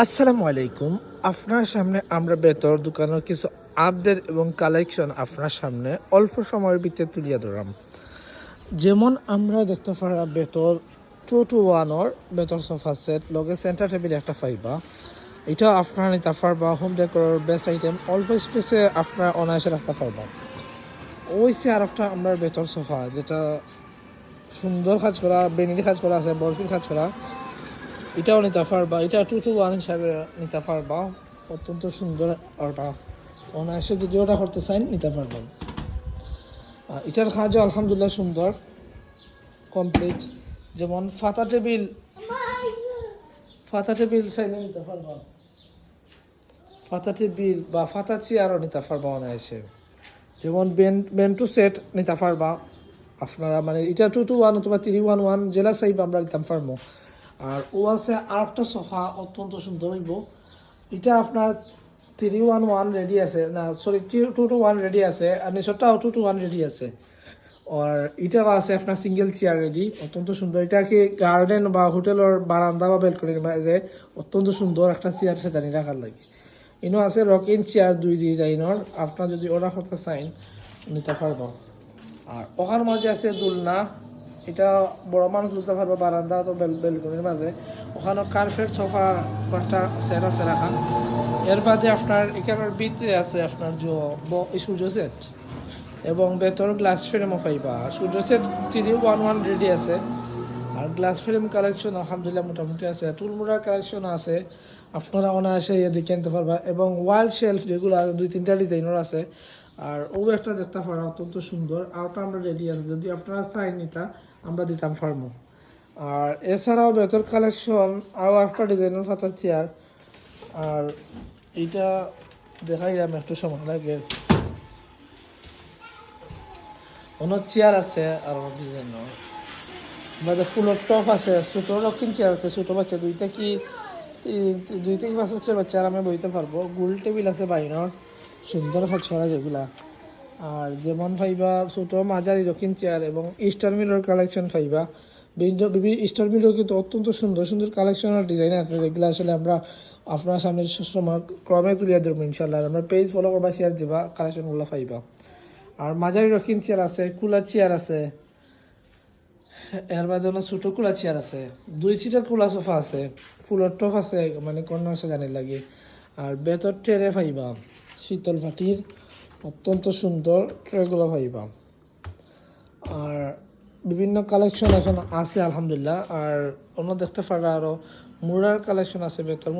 আসসালামু আলাইকুম। আপনার সামনে আমরা বেতর দোকানের কিছু আপডেট এবং কালেকশন আপনার সামনে অল্প সময়ের ভিতরে তুলিয়া ধরাম। যেমন আমরা দেখতে পারা বেতর টু টু ওয়ানর বেতর সোফা সেট লগে সেন্টার টেবিল একটা ফাইবা এটা আপনার নিতে পারবা হোম ডেকোর বেস্ট আইটেম অল্প স্পেসে আপনার অনায়াসে রাখতে পারবা। ওই সে আর একটা আমরা বেতর সোফা যেটা সুন্দর কাজ করা বেনির কাজ করা আছে, বরফির কাজ করা। এটাও নিতে পারবা। এটা টু টু ওয়ান হিসাবে নিতে পারবা। অত্যন্ত সুন্দর ওটা অনায়াসে যদি ওটা করতে চান নিতে পারবেন এটার কাজও আলহামদুলিল্লাহ সুন্দর। কমপ্লিট যেমন ফাতা টেবিল। ফাতা টেবিল চাইলে নিতে পারবা। ফাতা টেবিল বা ফাতা চেয়ারও নিতে পারবা অনায়াসে। যেমন বেন বেন্টু সেট নিতে পারবা। আপনারা মানে এটা টু টু ওয়ান অথবা থ্রি ওয়ান ওয়ান জেলা সাইব আমরা নিতাম পারব আর ও আছে আর একটা সোফা অত্যন্ত সুন্দর হইব। এটা আপনার থ্রি ওয়ান ওয়ান রেডি আছে। না sorry two two one ready আছে। আর নিচরটাও টু টু ওয়ান রেডি আছে। আর এটাও আছে আপনার সিঙ্গেল চেয়ার রেডি অত্যন্ত সুন্দর। এটা কি গার্ডেন বা হোটেলের বারান্দা বা বেলকনির মাঝে অত্যন্ত সুন্দর একটা চেয়ার সে জানি রাখার লাগে। ইনো আছে রকিং চেয়ার দুই ডিজাইনের আপনার যদি অর্ডার করতে চাইন নিতে পারব। আর ওখার মাঝে আছে দোলনা। এটা বড় মানুষ তুলতে পারব বারান্দা তো বেল বেলকনির মাঝে ওখানে কার্পেট সোফার একটা সেট আছে রাখা এর বাদে আপনার এখানের ভিতরে আছে আপনার যে সূর্য সেট এবং ভেতর গ্লাস ফ্রেমও পাইবা। Surya set three one one ready আছে। আর গ্লাস ফ্রেম কালেকশন আলহামদুলিল্লাহ মোটামুটি আছে। টুলমুড়ার কালেকশন আছে। আপনারা অনায়াসে ইয়ে দেখে আনতে পারবা এবং ওয়াল শেলফ যেগুলো দুই তিনটা ডিজাইনের আছে। আর ও একটা দেখতে পারা অত্যন্ত সুন্দর, আর ওটা আমরা রেডি আছে। যদি আপনারা চাই নিতা, আমরা দিতাম ফার্মো আর এছাড়াও ভেতর কালেকশন আরও একটা ডিজাইনের ফাতা চেয়ার আর এইটা দেখাইলাম একটু সময় লাগে। অনেক চেয়ার আছে, আর ডিজাইনের আমাদের ফুলের টপ আছে, ছোটো রক্ষিণ চেয়ার আছে, ছোটো বাচ্চা, দুইটা কি দুই থেকে পাঁচ বছর বাচ্চা আরামে বইতে পারব। গোল টেবিল আছে বাইরের সুন্দর ছড়া যেগুলা। আর যেমন পাইবা ছোটো মাঝারি রক্ষিণ চেয়ার এবং ইস্টার মিরর কালেকশন পাইবা বিভিন্ন বিভিন্ন ইস্টার মিরর কিন্তু অত্যন্ত সুন্দর সুন্দর কালেকশনের ডিজাইন আছে। যেগুলো আসলে আমরা আপনার সামনে সময় ক্রমে তুলিয়া দেবো ইনশাল্লাহ আর আমরা পেজ ফলো করবা শেয়ার দিবা কালেকশনগুলো পাইবা আর মাঝারি রক্ষিণ চেয়ার আছে, কুলা চেয়ার আছে। এর বাদে হলো ছোট কুলা চেয়ার আছে। দুই সিটার কুলা সোফা আছে। ফুলের টপ আছে মানে কর্নার সাজানি লাগে। আর বেতর ট্রেরে পাইবা শীতল ফাটির অত্যন্ত সুন্দর ট্রেগুলো পাইবা আর বিভিন্ন কালেকশন এখন আছে, আলহামদুলিল্লাহ। আর অন্য দেখতে পারা আরও মুরার কালেকশন আছে বেতর